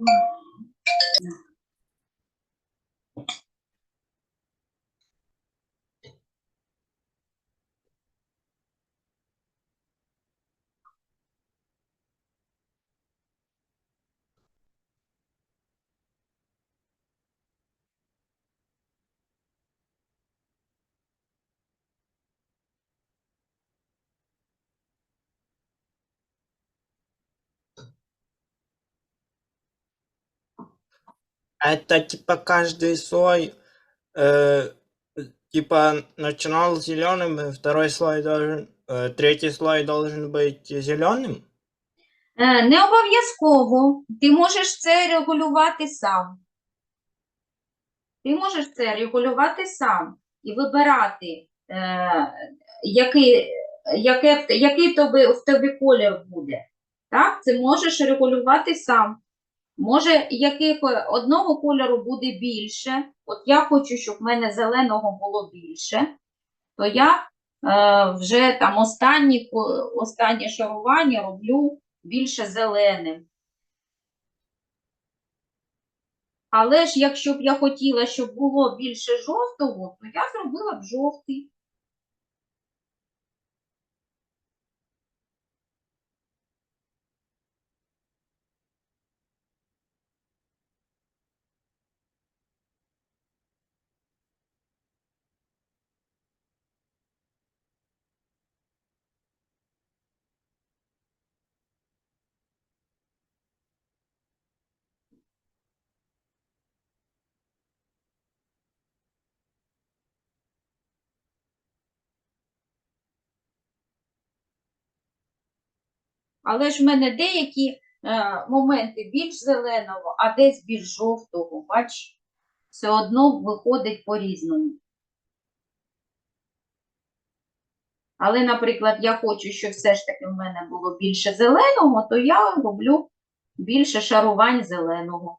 Mm. Это типа каждый слой, э, типа начинал зеленым, второй слой должен, э, третий слой должен быть зеленым. Е, Не обов'язково. Ти можеш це регулювати сам. Ти можеш це регулювати сам і вибирати, е, який, яке, в- який тобі, в тобі колір буде. Так? Це можеш регулювати сам. Може, яких одного кольору буде більше. От я хочу, щоб в мене зеленого було більше, то я е, вже там останні, останнє шарування роблю більше зеленим. Але ж якщо б я хотіла, щоб було більше жовтого, то я зробила б жовтий. Але ж в мене деякі е, моменти більш зеленого, а десь більш жовтого. Бач, все одно виходить по-різному. Але, наприклад, я хочу, щоб все ж таки в мене було більше зеленого, то я роблю більше шарувань зеленого.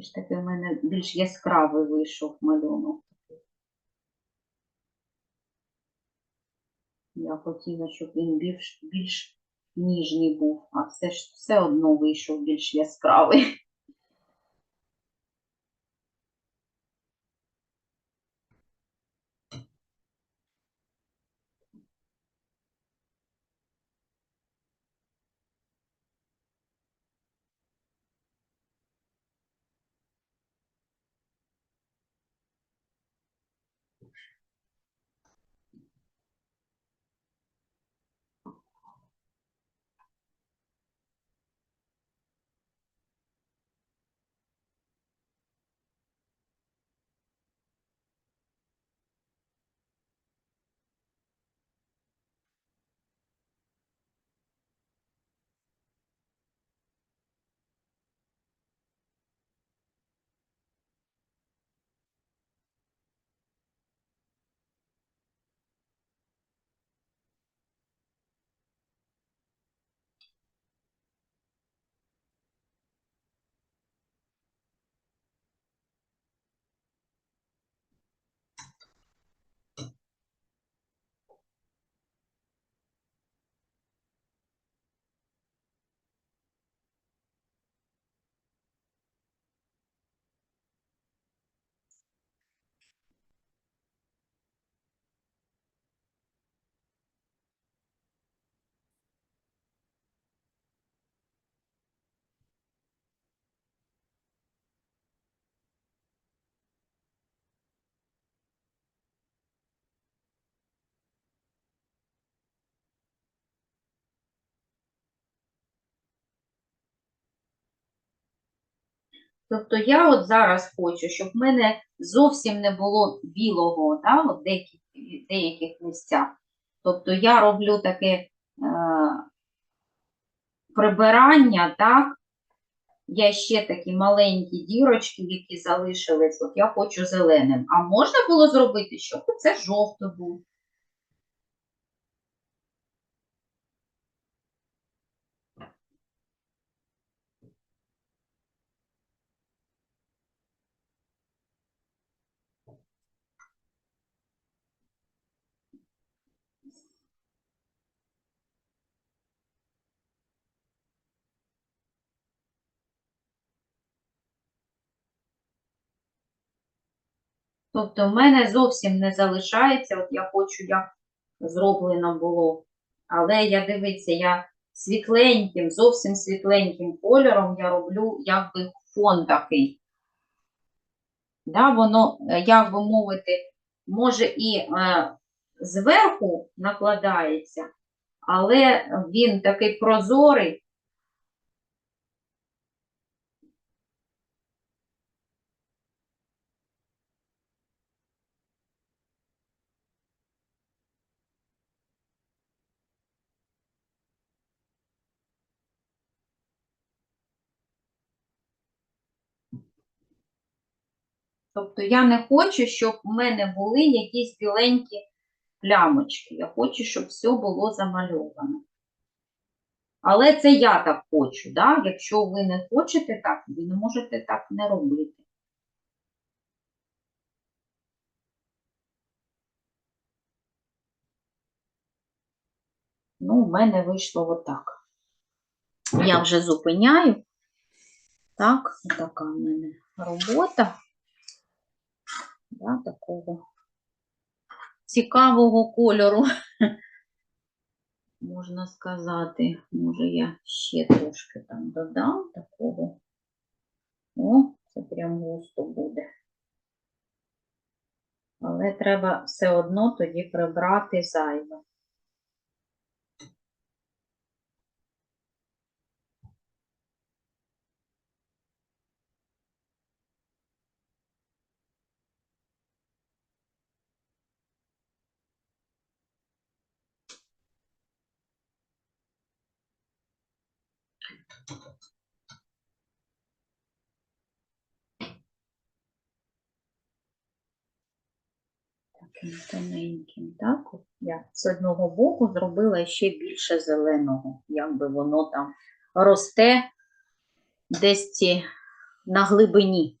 Все ж таки в мене більш яскравий вийшов малюнок. Я хотіла, щоб він більш, більш ніжний був, а все все одно вийшов більш яскравий. Тобто я от зараз хочу, щоб в мене зовсім не було білого, да, деяких, деяких місцях. Тобто я роблю таке е, прибирання, так? Я ще такі маленькі дірочки, які залишились, от я хочу зеленим. А можна було зробити, щоб це жовто був. Тобто в мене зовсім не залишається, от я хочу, як зроблено було. Але я дивіться, я світленьким, зовсім світленьким кольором я роблю якби фон такий. Да, воно, е, як би мовити, може і е, зверху накладається, але він такий прозорий. Тобто я не хочу, щоб в мене були якісь біленькі плямочки. Я хочу, щоб все було замальовано. Але це я так хочу, да? Якщо ви не хочете так, ви не можете так не робити. Ну, в мене вийшло отак. Я вже зупиняю. Так, така в мене робота. Да, такого цікавого кольору, можна сказати. Може, я ще трошки там додам такого. О, це прям густо буде. Але треба все одно тоді прибрати зайве. Таким тоненьким, так? Я з одного боку зробила ще більше зеленого, якби воно там росте десь на глибині.